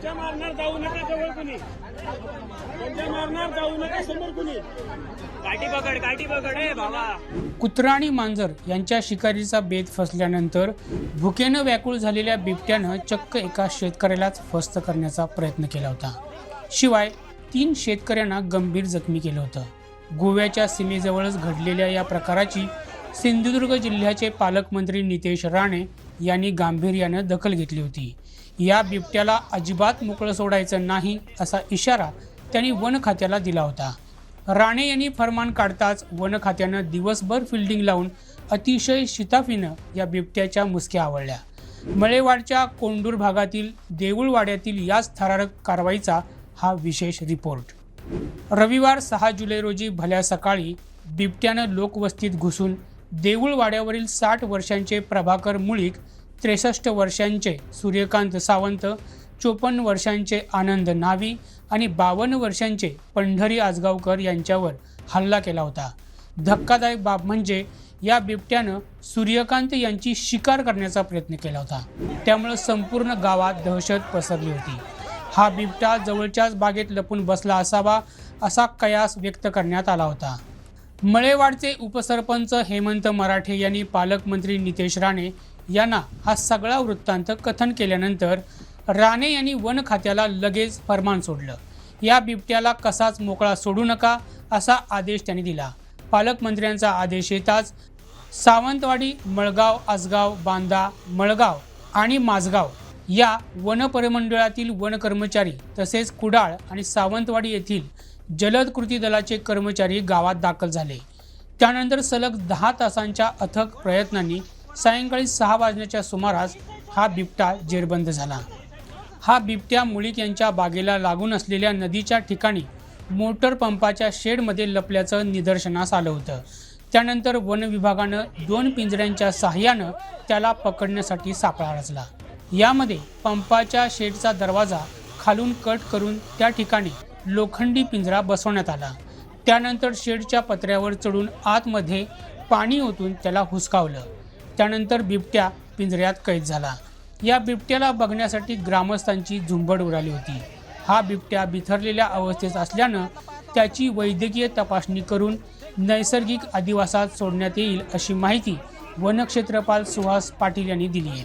पंजा मारणार जाऊ नका जवळ कुणी. पंजा मारणार जाऊ नका समोर कुणी. काठी पकड काठी पकड ए बाबा. कुत्रा आणि मांजर यांच्या शिकारीचा बेत फसल्यानंतर भुकेनं व्याकुळ झालेल्या बिबट्यानं चक्क एका शेतकऱ्यालाच फस्त करण्याचा प्रयत्न केला होता. शिवाय तीन शेतकऱ्यांना गंभीर जखमी केलं होतं. गोव्याच्या सीमेजवळच घडलेल्या या प्रकाराची सिंधुदुर्ग जिल्ह्याचे पालकमंत्री नितेश राणे यांनी गांभीर्यानं दखल घेतली होती. या बिबट्याला अजिबात मोकळं सोडायचं नाही असा इशारा त्यांनी वन खात्याला दिला होता. राणे यांनी फरमान काढताच वन खात्यानं दिवसभर फिल्डिंग लावून अतिशय शिताफीनं या बिबट्याच्या मुसक्या आवळल्या. मळेवाडच्या कोंडूर भागातील देऊळवाड्यातील याच थरारक कारवाईचा हा विशेष रिपोर्ट. रविवार सहा जुलै रोजी भल्या सकाळी बिबट्यानं लोकवस्तीत घुसून देऊळवाड्यावरील साठ वर्षांचे प्रभाकर मुळीक त्रेसष्ट वर्षांचे सूर्यकांत सावंत चोपन्न वर्षांचे आनंद नावी आणि बावन्न वर्षांचे पंढरी आजगावकर यांच्यावर हल्ला केला होता. धक्कादायक बाब म्हणजे या बिबट्यानं सूर्यकांत यांची शिकार करण्याचा प्रयत्न केला होता. त्यामुळं संपूर्ण गावात दहशत पसरली होती. हा बिबटा जवळच्याच बागेत लपून बसला असावा असा कयास व्यक्त करण्यात आला होता. मळेवाडचे उपसरपंच हेमंत मराठे यांनी पालकमंत्री नितेश राणे यांना हा सगळा वृत्तांत कथन केल्यानंतर राणे यांनी वन खात्याला लगेच फरमान सोडलं. या बिबट्याला कसाच मोकळा सोडू नका असा आदेश त्यांनी दिला. पालकमंत्र्यांचा आदेश येताच सावंतवाडी मळगाव आसगाव बांदा मळगाव आणि माझगाव या वन परिमंडळातील वन कर्मचारी तसेच कुडाळ आणि सावंतवाडी येथील जलद कृती दलाचे कर्मचारी गावात दाखल झाले. त्यानंतर सलग दहा तासांच्या अथक प्रयत्नांनी सायंकाळी सहा वाजण्याच्या सुमारास हा बिबटा जेरबंद झाला. हा बिबट्या मुळीक यांच्या बागेला लागून असलेल्या नदीच्या ठिकाणी मोटर पंपाच्या शेडमध्ये लपल्याचं निदर्शनास आलं होतं. त्यानंतर वन विभागानं दोन पिंजऱ्यांच्या सहाय्यानं त्याला पकडण्यासाठी सापळा रचला. यामध्ये पंपाच्या शेडचा दरवाजा खालून कट करून त्या ठिकाणी लोखंडी पिंजरा बसवण्यात आला. त्यानंतर शेडच्या पत्र्यावर चढून आतमध्ये पाणी ओतून त्याला हुसकावलं. त्यानंतर बिबट्या पिंजऱ्यात कैद झाला. या बिबट्याला बघण्यासाठी ग्रामस्थांची झुंबड उडाली होती. हा बिबट्या बिथरलेल्या अवस्थेत असल्यानं त्याची वैद्यकीय तपासणी करून नैसर्गिक अधिवासात सोडण्यात येईल अशी माहिती वनक्षेत्रपाल सुहास पाटील यांनी दिली आहे.